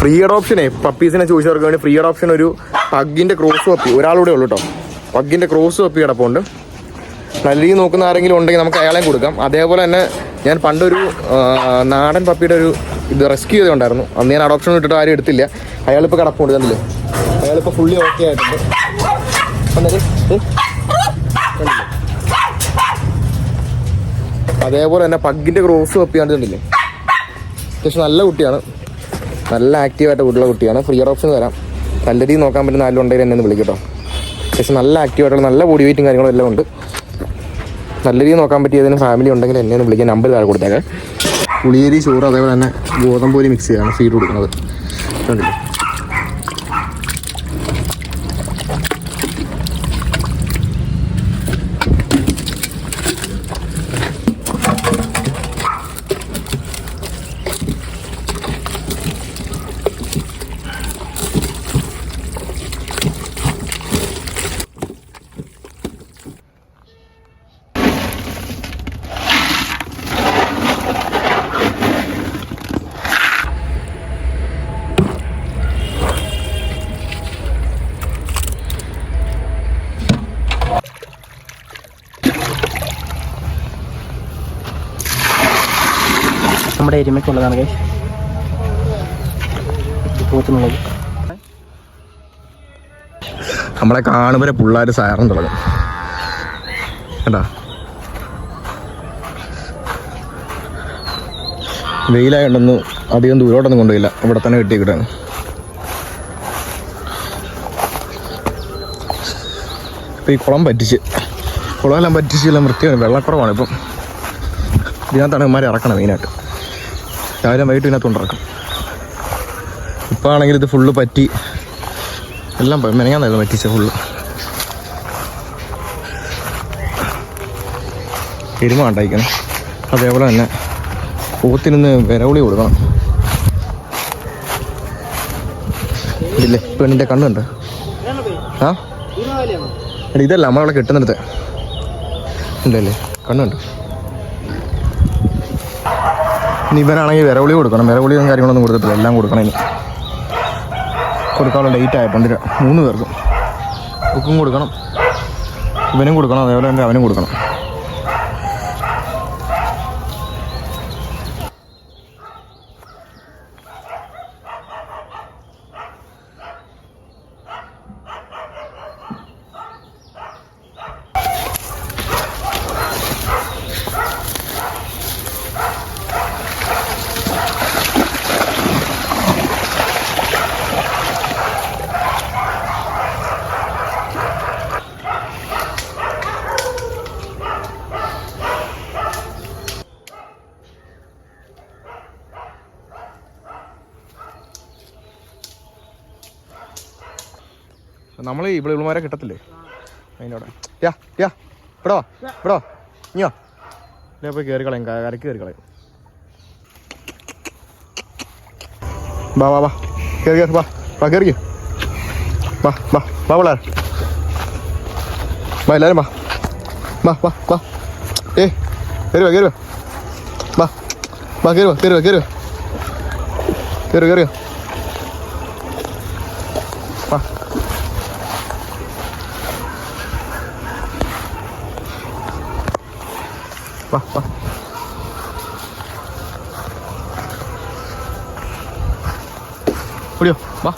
Free അഡോപ്ഷനെ പപ്പീസിനെ ചോദിച്ചവർക്ക് വേണ്ടി free adoption ഒരു പഗ്ഗിന്റെ cross puppy ഒരാളൂടെ ഉള്ളൂ കേട്ടോ പഗ്ഗിന്റെ ക്രോസ് പപ്പി കിടപ്പുണ്ട് നല്ല രീതിയിൽ നോക്കുന്ന ആരെങ്കിലും ഉണ്ടെങ്കിൽ നമുക്ക് അയാളെയും കൊടുക്കാം. അതേപോലെ തന്നെ ഞാൻ പണ്ടൊരു നാടൻ പപ്പിയുടെ ഒരു ഇത് റെസ്ക്യൂ ചെയ്തുകൊണ്ടായിരുന്നു. അന്ന് ഞാൻ അഡോപ്ഷൻ ഇട്ടിട്ട് ആരും എടുത്തില്ല. അയാളിപ്പോൾ കിടപ്പുണ്ട് കണ്ടില്ലേ? അയാളിപ്പോൾ ഫുള്ളി ഓക്കെ ആയിട്ടുണ്ട്? അതേപോലെ തന്നെ പഗ്ഗിന്റെ ക്രോസ് പപ്പി കണ്ടില്ലേ? അത്യാവശ്യം നല്ല കുട്ടിയാണ്. നല്ല ആക്റ്റീവായിട്ട് വീട്ടിലെ കുട്ടിയാണ്. ഫ്രീ ഓപ്ഷൻ തരാം. നല്ല രീതിയിൽ നോക്കാൻ പറ്റുന്ന ആരും ഉണ്ടെങ്കിൽ എന്നെ ഒന്ന് വിളിക്കട്ടോ. അത്യാവശ്യം നല്ല ആക്റ്റീവായിട്ടുള്ള നല്ല ബോഡി വെയിറ്റും കാര്യങ്ങളും എല്ലാം ഉണ്ട്. നല്ല രീതിയിൽ നോക്കാൻ പറ്റിയ ഏതെങ്കിലും ഫാമിലി ഉണ്ടെങ്കിൽ എന്നെ ഒന്ന് വിളിക്കാൻ നമ്പർ താഴെ കൊടുത്തേക്കാം. പുളിയേരി ചോറ് അതേപോലെ തന്നെ ഗോതമ്പൂരി മിക്സ് ചെയ്യാണ്. ഫീഡ് കൊടുക്കുന്നത്. കണ്ടില്ലേ? നമ്മുടെ എരുമയ്ക്കുള്ളതാണ് കൈ പോത്തിനുള്ളത് നമ്മളെ കാണുമ്പോൾ പിള്ളേർ സാറും തുടങ്ങും. കേട്ടാ വെയിലായോണ്ടൊന്നും അധികം ദൂരോട്ടൊന്നും കൊണ്ടുപോയില്ല. ഇവിടെ തന്നെ കെട്ടിക്കിട്ടാണ് ഇപ്പം ഈ കുളം പറ്റിച്ച് കുളമെല്ലാം പറ്റിച്ച് എല്ലാം വൃത്തിയാണ്. വെള്ളക്കുറവാണ് ഇപ്പം. ഇതിനകത്താണ് ഇമാരെ ഇറക്കണം മെയിനായിട്ട് രാവിലെ വൈകിട്ട് ഇതിനകത്ത് കൊണ്ടിറക്കും. ഇപ്പം ആണെങ്കിൽ ഇത് ഫുള്ള് പറ്റി. എല്ലാം മെനങ്ങാന്നായിരുന്നു പറ്റിച്ച ഫുള്ള് എരുമ ഉണ്ടായിക്കണം അതേപോലെ തന്നെ പോത്തിനിന്ന് വിരവിളി കൊടുക്കണം. ഇല്ലേ പെണ്ണിന്റെ കണ്ണുണ്ട് ആ? ഇതല്ല നമ്മളവിടെ കിട്ടുന്നിടത്ത്. ഉണ്ടല്ലേ? കണ്ണുണ്ട്. ഇനി ഇവനാണെങ്കിൽ വിരവുളി കൊടുക്കണം. വിരവുളിയും കാര്യങ്ങളൊന്നും കൊടുത്തിട്ടില്ല. എല്ലാം കൊടുക്കണം ഇനി. കൊടുക്കാനുള്ള ഡേറ്റ് ആയിട്ടുണ്ട് മൂന്ന് പേർക്കും. ബുക്കും കൊടുക്കണം. ഇവനും കൊടുക്കണം. അതേപോലെ തന്നെ അവനും കൊടുക്കണം. നമ്മൾ ഇവിടെ ഇവളുമാരെ കിട്ടത്തില്ലേ? അതിന്റെ യാ യാ ഇവിടെ വാ ഇവിടെ വാ ഇഞ്ഞോ ഇല്ലേ പോയി കയറി കളയും കരക്ക് കയറി കളയും. വാ വാ വാ. കയറി കയറി വാ വാ കയറി വാ വാ വാ പിള്ളേർ. വാ എല്ലാവരും വാ. വാ വാ വാ. ഏ കയറി വാ കയറി വാ. വാ വാ കയറി വാ കയറി വാ കയറി വാ. കയറി കയറി വാ. വാ വാ. ഓടിയോ വാ.